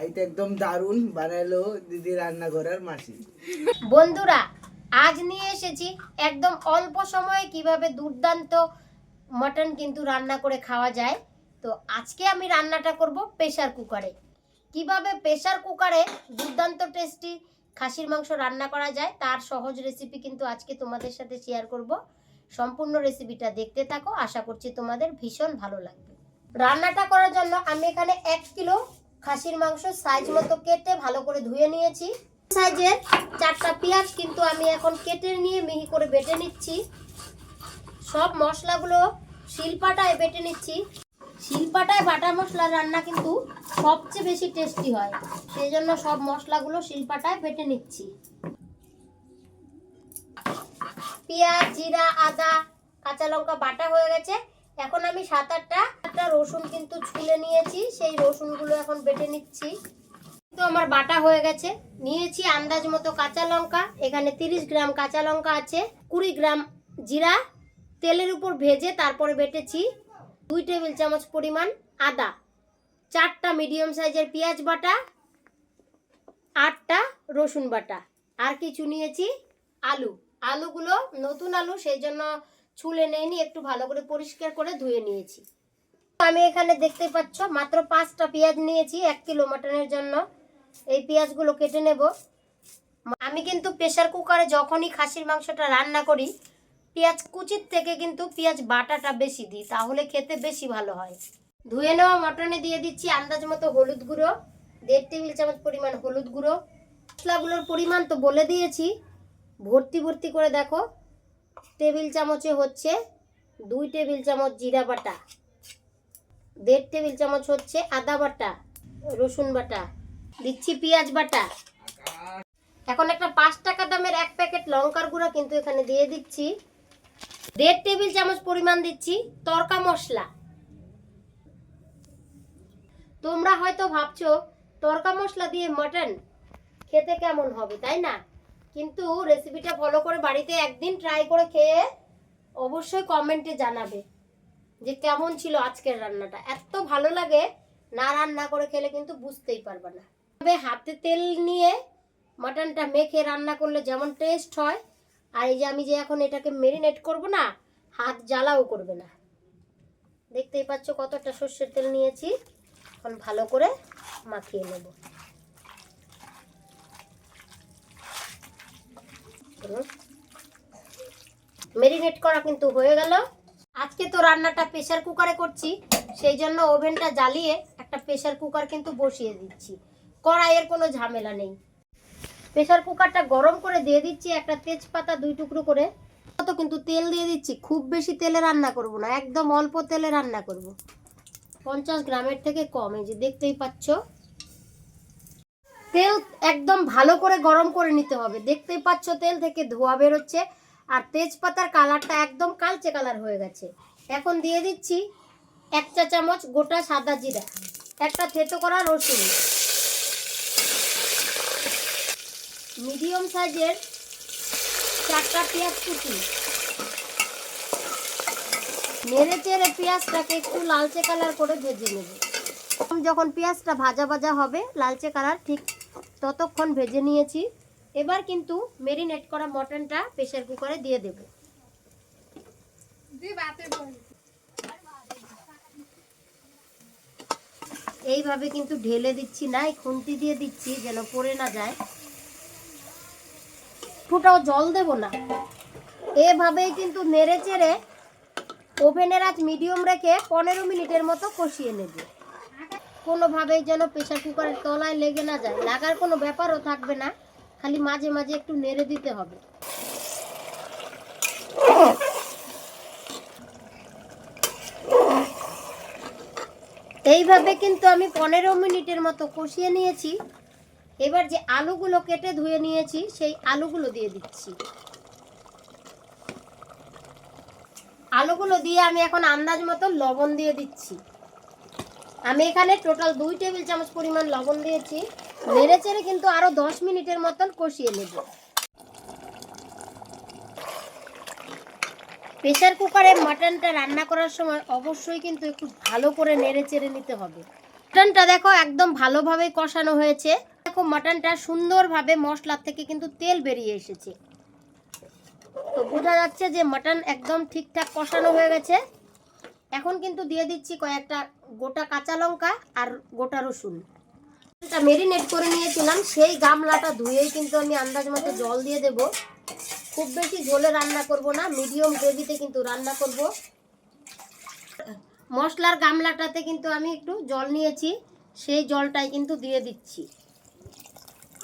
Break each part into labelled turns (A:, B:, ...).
A: খাইতে একদম দারুণ বানালো দিদি রান্না করার মাসি।
B: বন্ধুরা, আজ নিয়ে এসেছি একদম অল্প সময়ে কীভাবে দুর্দান্ত মটন কিন্তু রান্না করে খাওয়া যায়। তো আজকে আমি রান্নাটা করব প্রেসার কুকারে। কীভাবে প্রেসার কুকারে দুর্দান্ত টেস্টি খাসির মাংস রান্না করা যায় তার সহজ রেসিপি কিন্তু আজকে তোমাদের সাথে শেয়ার করব। সম্পূর্ণ রেসিপিটা দেখতে থাকো, আশা করছি তোমাদের ভীষণ ভালো লাগবে। রান্নাটা করার জন্য আমি এখানে এক কিলো খাসির মাংস সাইজ মতো কেটে ভালো করে ধুয়ে নিয়েছি। সাইজের চারটা পেঁয়াজ কিন্তু আমি এখন কেটে নিয়ে মিহি করে বেটে নিচ্ছি। সব মশলাগুলো শিলপাটায় বেটে নিচ্ছি। শিলপাটায় বাটা মশলা রান্না কিন্তু সবচেয়ে বেশি টেস্টি হয়। সেই জন্য সব মশলাগুলো শিলপাটায় বেটে নিচ্ছি। পেঁয়াজ, জিরা, আদা, কাঁচা লঙ্কা বাটা হয়ে গেছে। এখন আমি সাত আটটা আটটা রসুন কিন্তু ছুলে নিয়েছি, সেই রসুনগুলো এখন বেটে নিচ্ছি। তো আমার বাটা হয়ে গেছে। নিয়েছি আন্দাজ মতো কাঁচা লঙ্কা, এখানে তিরিশ গ্রাম কাঁচা লঙ্কা আছে, কুড়ি গ্রাম জিরা, তেলের উপর ভেজে তারপরে বেটেছি দুই টেবিল চামচ পরিমাণ আদা, চারটা মিডিয়াম সাইজের পেঁয়াজ বাটা, আটটা রসুন বাটা। আর কিছু নিয়েছি আলু। আলুগুলো নতুন আলু, সেই জন্য ছুলে নেয়নি একটু ভালো করে পরিষ্কার করে ধুয়ে নিয়েছি। আমি এখানে দেখতে পাচ্ছ, মাত্র পাঁচটা পেঁয়াজ নিয়েছি, এক কিলো মাটনের জন্য। এই পেঁয়াজগুলো কেটে নেব। আমি কিন্তু প্রেসার কুকারে যখনই খাসির মাংসটা রান্না করি, পেঁয়াজ কুচির থেকে কিন্তু পেঁয়াজ বাটাটা বেশি দিই, তাহলে খেতে বেশি ভালো হয়। ধুয়ে নেওয়া মটনে দিয়ে দিচ্ছি আন্দাজ মতো হলুদ গুঁড়ো, দেড় টেবিল চামচ পরিমাণ হলুদ গুঁড়ো। মশলাগুলোর পরিমাণ তো বলে দিয়েছি। ভর্তি ভর্তি করে দেখো। টেবিল চামচে হচ্ছে দুই টেবিল চামচ জিরা বাটা। দেড় টেবিল চামচ হচ্ছে আদা বাটা, রসুন বাটা, দিচ্ছি পেঁয়াজ বাটা। এখন একটা পাঁচ টাকা দামের এক প্যাকেট লঙ্কার গুঁড়া কিন্তু এখানে দিয়ে দিচ্ছি। দেড় টেবিল চামচ পরিমাণ দিচ্ছি তরকা মশলা। তোমরা হয়তো ভাবছ, তরকা মশলা দিয়ে মটন খেতে কেমন হবে, তাই না? কিন্তু রেসিপিটা ফলো করে বাড়িতে একদিন ট্রাই করে খেয়ে অবশ্যই কমেন্টে জানাবে। যে কেমন ছিল আজকের রান্নাটা। এত ভালো লাগে, না রান্না করে খেলে কিন্তু বুঝতেই পারবে না। তবে হাতে তেল নিয়ে মাটনটা মেখে রান্না করলে যেমন টেস্ট হয়, আর এই যে আমি যে এখন এটাকে মেরিনেট করব না, হাত জ্বালাও করবে না। দেখতেই পাচ্ছ কতটা সর্ষের তেল নিয়েছি। এখন ভালো করে মাখিয়ে নেব। মেরিনেট করা কিন্তু হয়ে গেল। আজকে তো রান্নাটা প্রেশার কুকারে করছি, সেই জন্য ওভেনটা জ্বালিয়ে একটা প্রেশার কুকার কিন্তু বসিয়ে দিচ্ছি। কড়াইয়ের কোনো ঝামেলা নেই। প্রেসার কুকারটা গরম করে দিয়ে দিচ্ছি একটা তেজপাতা দুই টুকরো করে। তো কিন্তু তেল দিয়ে দিচ্ছি, খুব বেশি তেলে রান্না করব না, একদম অল্প তেলে রান্না করব। পঞ্চাশ গ্রামের থেকে কম, এই যে দেখতেই পাচ্ছ। তেল একদম ভালো করে গরম করে নিতে হবে। দেখতেই পাচ্ছ তেল থেকে ধোয়া বেরোচ্ছে। আর তেজপাতার কালারটা একদম কালচে কালার হয়ে গেছে। এখন দিয়ে দিচ্ছি এক চা চামচ গোটা সাদা জিরা, একটা থেতো করা রসুন। মিডিয়াম সাইজের চারটা পেঁয়াজ কুচি। নেড়ে চেড়ে পেঁয়াজটাকে একটু লালচে কালার করে ভেজে নেব। যখন পেঁয়াজটা ভাজা ভাজা হবে, লালচে কালার ঠিক ততক্ষণ ভেজে নিয়েছি। এবার কিন্তু মেরিনেট করা মটনটা প্রেসার কুকারে দিয়ে দেব। এইভাবে কিন্তু ঢেলে দিচ্ছি না এই খুন্তি দিয়ে দিচ্ছি যেন পড়ে না যায়। ফুটাও জল দেব না। এভাবেই কিন্তু নেড়ে চেড়ে ওভেনের আজ মিডিয়াম রেখে পনেরো মিনিটের মতো কষিয়ে নেব। কোনোভাবেই যেন প্রেসার কুকারের তলায় লেগে না যায়। লাগার কোনো ব্যাপারও থাকবে না। খালি মাঝে মাঝে একটু নেড়ে দিতে হবে। এইভাবে কিন্তু আমি পনেরো মিনিটের মতো কষিয়ে নিয়েছি। এবার যে আলুগুলো কেটে ধুয়ে নিয়েছি, সেই আলুগুলো দিয়ে দিচ্ছি। আলুগুলো দিয়ে আমি এখন আন্দাজ মতো লবণ দিয়ে দিচ্ছি। আমি এখানে টোটাল দুই টেবিল চামচ পরিমাণ লবণ দিয়েছি। নেড়ে চেড়ে কিন্তু আরও দশ মিনিটের মতন কষিয়ে নেব। প্রেসার কুকারে মাটনটা রান্না করার সময় অবশ্যই কিন্তু একটু ভালো করে নেড়ে চেড়ে নিতে হবে। মাটনটা দেখো একদম ভালোভাবে কষানো হয়েছে। দেখো মাটনটা সুন্দরভাবে মশলার থেকে কিন্তু তেল বেরিয়ে এসেছে। তো বোঝা যাচ্ছে যে মাটন একদম ঠিকঠাক কষানো হয়ে গেছে। এখন কিন্তু দিয়ে দিচ্ছি কয়েকটা গোটা কাঁচা লঙ্কা আর গোটা রসুন। মেরিনেট করে নিয়েছিলাম, সেই গামলাটা ধুয়েই কিন্তু আমি আন্দাজ মতো জল দিয়ে দেব। খুব বেশি ঝোলে রান্না করব না মিডিয়াম গ্রেভিতে কিন্তু রান্না করব। মশলার গামলাটাতে কিন্তু আমি একটু জল নিয়েছি, সেই জলটাই কিন্তু দিয়ে দিচ্ছি।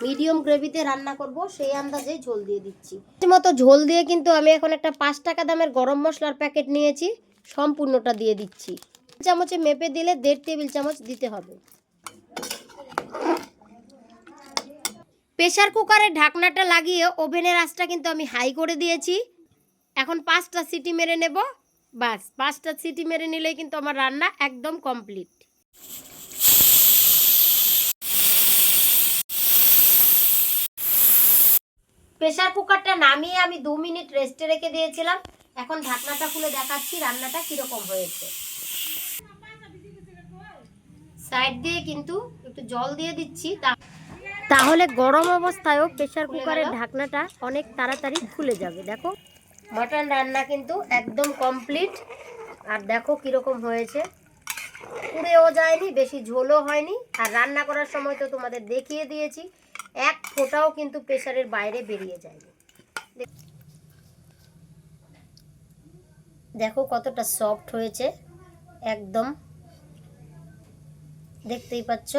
B: মিডিয়াম গ্রেভিতে রান্না করব, সেই আন্দাজে ঝোল দিয়ে দিচ্ছি। মতো ঝোল দিয়ে কিন্তু আমি এখন একটা পাঁচ টাকা দামের গরম মশলার প্যাকেট নিয়েছি, সম্পূর্ণটা দিয়ে দিচ্ছি। চামচে মেপে দিলে দেড় টেবিল চামচ দিতে হবে। প্রেশার কুকারের ঢাকনাটা লাগিয়ে ওভেনের আঁচটা কিন্তু আমি হাই করে দিয়েছি। এখন পাঁচটা সিটি মেরে নেব। বাস, পাঁচটা সিটি মেরে নিলেই কিন্তু আমার রান্না একদম কমপ্লিট। প্রেশার কুকারটা নামিয়ে আমি দু মিনিট রেস্টে রেখে দিয়েছিলাম। এখন ঢাকনাটা খুলে দেখাচ্ছি রান্নাটা কীরকম হয়েছে। সাইড দিয়ে কিন্তু একটু জল দিয়ে দিচ্ছি তাহলে গরম অবস্থায়ও প্রেশার কুকারের ঢাকনাটা অনেক তাড়াতাড়ি খুলে যাবে দেখো। মাটন রান্না কিন্তু একদম কমপ্লিট আর দেখো কীরকম হয়েছে। পুড়েও যায়নি বেশি ঝোলও হয়নি। আর রান্না করার সময় তো তোমাদের দেখিয়ে দিয়েছি এক ফোঁটাও কিন্তু প্রেশারের বাইরে বেরিয়ে যায়নি। দেখো কতটা সফট হয়েছে একদম। দেখতেই পাচ্ছ।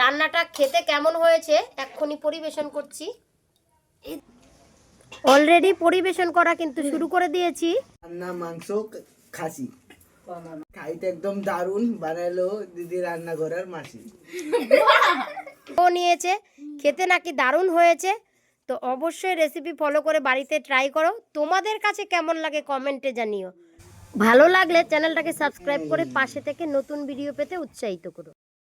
B: রান্নাটা খেতে কেমন হয়েছে এক্ষুনি পরিবেশন করছি। অলরেডি পরিবেশন করা কিন্তু শুরু করে দিয়েছি।
A: রান্না মাংস খাসি। খাইতে একদম দারুণ বানালো দিদি রান্না করার মাসি।
B: ও নিয়েছে। খেতে নাকি দারুণ হয়েছে। তো অবশ্যই রেসিপি ফলো করে বাড়িতে ট্রাই করো। তোমাদের কাছে কেমন লাগে কমেন্টে জানিও। ভালো লাগলে চ্যানেলটাকে সাবস্ক্রাইব করে পাশে থেকে নতুন ভিডিও পেতে উৎসাহিত করো